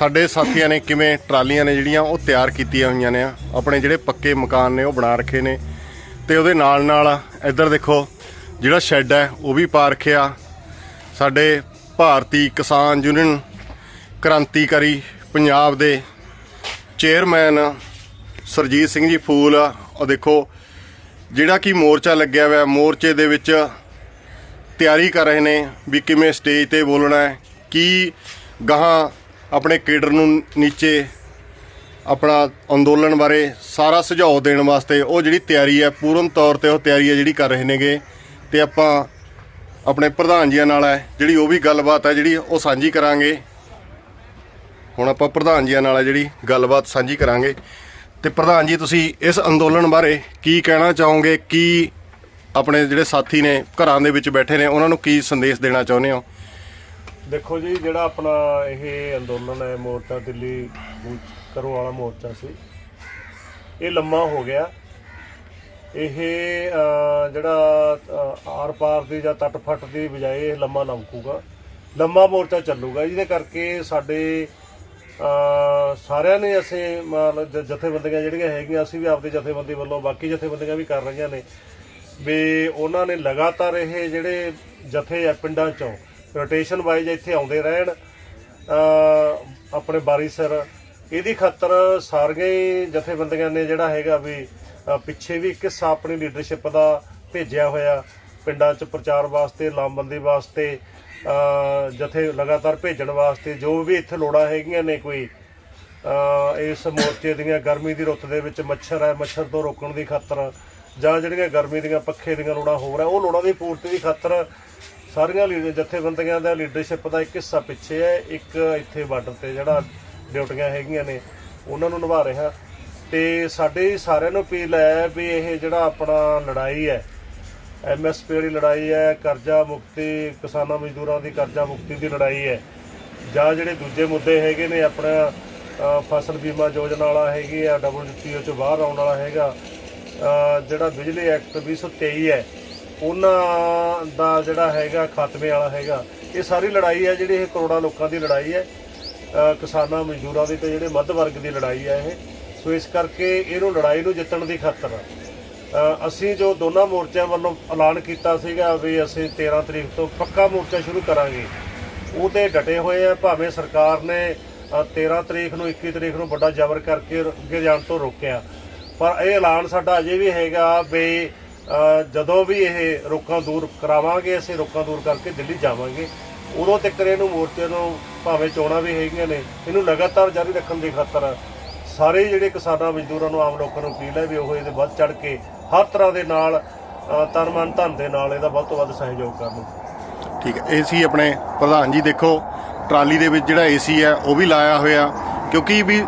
ਸਾਡੇ ਸਾਥੀਆਂ ਨੇ ਕਿਵੇਂ ਟਰਾਲੀਆਂ ਨੇ ਜਿਹੜੀਆਂ ਉਹ ਤਿਆਰ ਕੀਤੀਆਂ ਹੋਈਆਂ ਨੇ ਆਪਣੇ ਜਿਹੜੇ ਪੱਕੇ ਮਕਾਨ ਨੇ ਉਹ ਬਣਾ ਰੱਖੇ ਨੇ। ਤੇ ਉਹਦੇ ਨਾਲ ਨਾਲ ਇੱਧਰ ਦੇਖੋ, ਜਿਹੜਾ ਸ਼ੈੱਡ ਹੈ, ਉਹ ਵੀ ਪਾ ਰੱਖਿਆ। ਸਾਡੇ ਭਾਰਤੀ ਕਿਸਾਨ ਯੂਨੀਅਨ ਕ੍ਰਾਂਤੀਕਾਰੀ ਪੰਜਾਬ ਦੇ ਚੇਅਰਮੈਨ ਸਰਜੀਤ ਸਿੰਘ ਜੀ ਫੂਲ, ਉਹ ਦੇਖੋ, ਜਿਹੜਾ ਕਿ ਮੋਰਚਾ ਲੱਗਿਆ ਹੋਇਆ, ਮੋਰਚੇ ਦੇ ਵਿੱਚ ਤਿਆਰੀ ਕਰ ਰਹੇ ਨੇ ਵੀ ਕਿਵੇਂ ਸਟੇਜ ਤੇ ਬੋਲਣਾ ਹੈ, ਕੀ ਗਾਹਾਂ ਆਪਣੇ ਕੇਡਰ ਨੂੰ ਨੀਚੇ ਆਪਣਾ ਅੰਦੋਲਨ ਬਾਰੇ ਸਾਰਾ ਸੁਝਾਅ ਦੇਣ ਵਾਸਤੇ ਉਹ ਜਿਹੜੀ ਤਿਆਰੀ ਹੈ, ਪੂਰਨ ਤੌਰ ਤੇ ਉਹ ਤਿਆਰੀ ਹੈ ਜਿਹੜੀ ਕਰ ਰਹੇ ਨੇਗੇ। ਤੇ ਆਪਾਂ ਆਪਣੇ ਪ੍ਰਧਾਨ ਜੀਆਂ ਨਾਲ ਹੈ, ਜਿਹੜੀ ਉਹ ਵੀ ਗੱਲਬਾਤ ਹੈ ਜਿਹੜੀ ਉਹ ਸਾਂਝੀ ਕਰਾਂਗੇ। ਹੁਣ ਆਪਾਂ ਪ੍ਰਧਾਨ ਜੀਆਂ ਨਾਲ ਜਿਹੜੀ ਗੱਲਬਾਤ ਸਾਂਝੀ ਕਰਾਂਗੇ। ਤੇ ਪ੍ਰਧਾਨ ਜੀ, ਤੁਸੀਂ ਇਸ ਅੰਦੋਲਨ ਬਾਰੇ ਕੀ ਕਹਿਣਾ ਚਾਹੋਗੇ? ਕੀ ਆਪਣੇ ਜਿਹੜੇ ਸਾਥੀ ਨੇ ਘਰਾਂ ਦੇ ਵਿੱਚ ਬੈਠੇ ਨੇ, ਉਹਨਾਂ ਨੂੰ ਕੀ ਸੰਦੇਸ਼ ਦੇਣਾ ਚਾਹੁੰਦੇ ਹੋ? ਦੇਖੋ ਜੀ, ਜਿਹੜਾ ਆਪਣਾ ਇਹ ਅੰਦੋਲਨ ਹੈ, ਮੋਰਚਾ ਦਿੱਲੀ ਕੂਚ ਕਰੋ ਵਾਲਾ ਮੋਰਚਾ ਸੀ, ਇਹ ਲੰਮਾ ਹੋ ਗਿਆ। ਇਹ ਜਿਹੜਾ ਆਰ ਪਾਰ ਦੀ ਜਾਂ ਤੱਟ ਫੱਟ ਦੀ ਬਜਾਏ ਇਹ ਲੰਮਾ ਲੰਕੂਗਾ ਲੰਮਾ ਮੋਰਚਾ ਚੱਲੂਗਾ, ਜਿਹਦੇ ਕਰਕੇ ਸਾਡੇ ਸਾਰਿਆਂ ਨੇ ਅਸੀਂ ਮਤਲਬ ਜ- ਜਥੇਬੰਦੀਆਂ ਜਿਹੜੀਆਂ ਹੈਗੀਆਂ, ਅਸੀਂ ਵੀ ਆਪਦੇ ਜਥੇਬੰਦੀ ਵੱਲੋਂ ਬਾਕੀ ਜਥੇਬੰਦੀਆਂ ਵੀ ਕਰ ਰਹੀਆਂ ਨੇ। ਵੀ ਉਹਨਾਂ ਨੇ ਲਗਾਤਾਰ ਇਹ ਜਿਹੜੇ ਜਥੇ ਆ ਪਿੰਡਾਂ ਚੋਂ ਰੋਟੇਸ਼ਨ ਵਾਈਜ਼ ਇੱਥੇ ਆਉਂਦੇ ਰਹਿਣ ਆਪਣੇ ਬਾਰੀ ਸਰ। ਇਹਦੀ ਖਾਤਰ ਸਾਰੀਆਂ ਹੀ ਜਥੇਬੰਦੀਆਂ ਨੇ ਜਿਹੜਾ ਹੈਗਾ ਵੀ ਪਿੱਛੇ ਵੀ ਇੱਕ ਹਿੱਸਾ ਆਪਣੀ ਲੀਡਰਸ਼ਿਪ ਦਾ ਭੇਜਿਆ ਹੋਇਆ। ਪਿੰਡਾਂ 'ਚ ਪ੍ਰਚਾਰ ਵਾਸਤੇ, ਲਾਮਬੰਦੀ ਵਾਸਤੇ ਜਥੇ ਲਗਾਤਾਰ ਭੇਜਣ ਵਾਸਤੇ ਜੋ ਵੀ ਇੱਥੇ ਲੋੜਾਂ ਹੈਗੀਆਂ ਨੇ ਕੋਈ ਇਸ ਮੋਰਚੇ ਦੀਆਂ ਗਰਮੀ ਦੀ ਰੁੱਤ ਦੇ ਵਿੱਚ ਮੱਛਰ ਹੈ, ਮੱਛਰ ਤੋਂ ਰੋਕਣ ਦੀ ਖਾਤਰ ਜਾਂ ਜਿਹੜੀਆਂ ਗਰਮੀ ਦੀਆਂ ਪੱਖੇ ਦੀਆਂ ਲੋੜਾਂ ਹੋਰ ਹੈ, ਉਹ ਲੋੜਾਂ ਦੀ ਪੂਰਤੀ ਦੀ ਖਾਤਰ ਸਾਰੀਆਂ ਲੀਡਰ ਜਥੇਬੰਦੀਆਂ ਦਾ ਲੀਡਰਸ਼ਿਪ ਦਾ ਇੱਕ ਹਿੱਸਾ ਪਿੱਛੇ ਹੈ। ਇੱਕ ਇੱਥੇ ਬਾਰਡਰ ਤੇ ਜਿਹੜਾ ਡਿਊਟੀਆਂ ਹੈਗੀਆਂ ਨੇ, ਉਹਨਾਂ ਨੂੰ ਨਿਭਾ ਰਿਹਾ। ਤੇ ਸਾਡੇ ਸਾਰਿਆਂ ਨੂੰ ਅਪੀਲ ਹੈ ਵੀ ਇਹ ਜਿਹੜਾ ਆਪਣਾ ਲੜਾਈ ਹੈ ਐਮਐਸਪੀ ਵਾਲੀ ਲੜਾਈ ਹੈ, ਕਰਜ਼ਾ ਮੁਕਤੀ, ਕਿਸਾਨਾਂ ਮਜ਼ਦੂਰਾਂ ਦੀ ਕਰਜ਼ਾ ਮੁਕਤੀ ਦੀ ਲੜਾਈ ਹੈ। ਜਾਂ ਜਿਹੜੇ ਦੂਜੇ ਮੁੱਦੇ ਹੈਗੇ ਨੇ, ਆਪਣਾ ਫਸਲ ਬੀਮਾ ਯੋਜਨਾ ਵਾਲਾ ਹੈਗੀ ਆ ਡਬਲਯੂਟੀਓ ਚੋਂ ਬਾਹਰ ਆਉਣ ਵਾਲਾ ਹੈਗਾ। ਜਿਹੜਾ ਬਿਜਲੀ ਐਕਟ 2023 ਹੈ ਉਹਨਾਂ ਦਾ ਜਿਹੜਾ ਹੈਗਾ ਖਾਤਮੇ ਵਾਲਾ ਹੈਗਾ ਇਹ ਸਾਰੀ ਲੜਾਈ ਹੈ ਜਿਹੜੀ ਇਹ ਕਰੋੜਾਂ ਲੋਕਾਂ ਦੀ ਲੜਾਈ ਹੈ। ਕਿਸਾਨਾਂ ਮਜ਼ਦੂਰਾਂ ਦੀ ਤੇ ਜਿਹੜੇ ਮੱਧ ਵਰਗ ਦੀ ਲੜਾਈ ਹੈ ਇਹ। ਸੋ ਇਸ ਕਰਕੇ ਇਹਨੂੰ ਲੜਾਈ ਨੂੰ ਜਿੱਤਣ ਦੀ ਖਾਤਰ ਅਸੀਂ ਜੋ ਦੋਨਾਂ ਮੋਰਚਿਆਂ ਵੱਲੋਂ ਐਲਾਨ ਕੀਤਾ ਸੀਗਾ ਵੀ ਅਸੀਂ 13 ਤਰੀਕ ਤੋਂ ਪੱਕਾ ਮੋਰਚਾ ਸ਼ੁਰੂ ਕਰਾਂਗੇ ਉਹ ਤੇ ਡਟੇ ਹੋਏ ਆ। ਭਾਵੇਂ ਸਰਕਾਰ ਨੇ ਅ, 13 ਤਰੀਕ ਨੂੰ 21 ਤਰੀਕ ਨੂੰ ਵੱਡਾ ਜ਼ਬਰ ਕਰਕੇ ਅੱਗੇ ਜਾਣ ਤੋਂ ਰੋਕਿਆ। ਪਰ ਇਹ ਐਲਾਨ ਸਾਡਾ ਅਜੇ ਵੀ ਹੈਗਾ ਵੀ ਜਦੋਂ ਵੀ ਇਹ ਰੋਕਾਂ ਦੂਰ ਕਰਾਵਾਂਗੇ ਅਸੀਂ ਰੋਕਾਂ ਦੂਰ ਕਰਕੇ ਦਿੱਲੀ ਜਾਵਾਂਗੇ। ਉਦੋਂ ਤੱਕ ਇਹਨੂੰ ਮੋਰਚੇ ਨੂੰ ਭਾਵੇਂ ਚੋਣਾਂ ਵੀ ਹੈਗੀਆਂ ਨੇ ਇਹਨੂੰ ਲਗਾਤਾਰ ਜਾਰੀ ਰੱਖਣ ਦੀ ਖਾਤਰ ਸਾਰੇ ਜਿਹੜੇ ਕਿਸਾਨਾਂ ਮਜ਼ਦੂਰਾਂ ਨੂੰ ਆਮ ਲੋਕਾਂ ਨੂੰ ਅਪੀਲ ਹੈ ਵੀ ਉਹ ਇਹਦੇ ਵੱਧ ਚੜ ਕੇ ਹਰ ਤਰ੍ਹਾਂ ਦੇ ਨਾਲ ਅ, ਤਨ ਮਨ ਧਨ ਦੇ ਨਾਲ ਇਹਦਾ ਵੱਧ ਤੋਂ ਵੱਧ ਸਹਿਯੋਗ ਕਰਨ। ਠੀਕ ਹੈ ਏਸੀ ਆਪਣੇ ਪ੍ਰਧਾਨ ਜੀ ਦੇਖੋ ਟਰਾਲੀ ਦੇ ਵਿੱਚ ਜਿਹੜਾ ਏਸੀ ਹੈ ਉਹ ਵੀ ਲਾਇਆ ਹੋਇਆ ਕਿਉਂਕਿ ਵੀ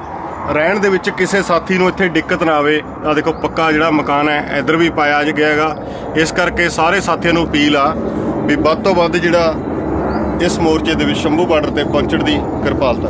ਰਹਿਣ ਦੇ ਵਿੱਚ ਕਿਸੇ ਸਾਥੀ ਨੂੰ ਇੱਥੇ ਦਿੱਕਤ ਨਾ ਆਵੇ। ਆ ਦੇਖੋ, ਪੱਕਾ ਜਿਹੜਾ ਮਕਾਨ ਹੈ, ਇੱਧਰ ਵੀ ਪਾਇਆ ਗਿਆ ਹੈਗਾ। ਇਸ ਕਰਕੇ ਸਾਰੇ ਸਾਥੀਆਂ ਨੂੰ ਅਪੀਲ ਆ ਵੀ ਵੱਧ ਤੋਂ ਵੱਧ ਜਿਹੜਾ ਇਸ ਮੋਰਚੇ ਦੇ ਵਿੱਚ ਸ਼ੰਭੂ ਬਾਰਡਰ ਤੇ ਪਹੁੰਚਣ ਦੀ ਕਿਰਪਾਲਤਾ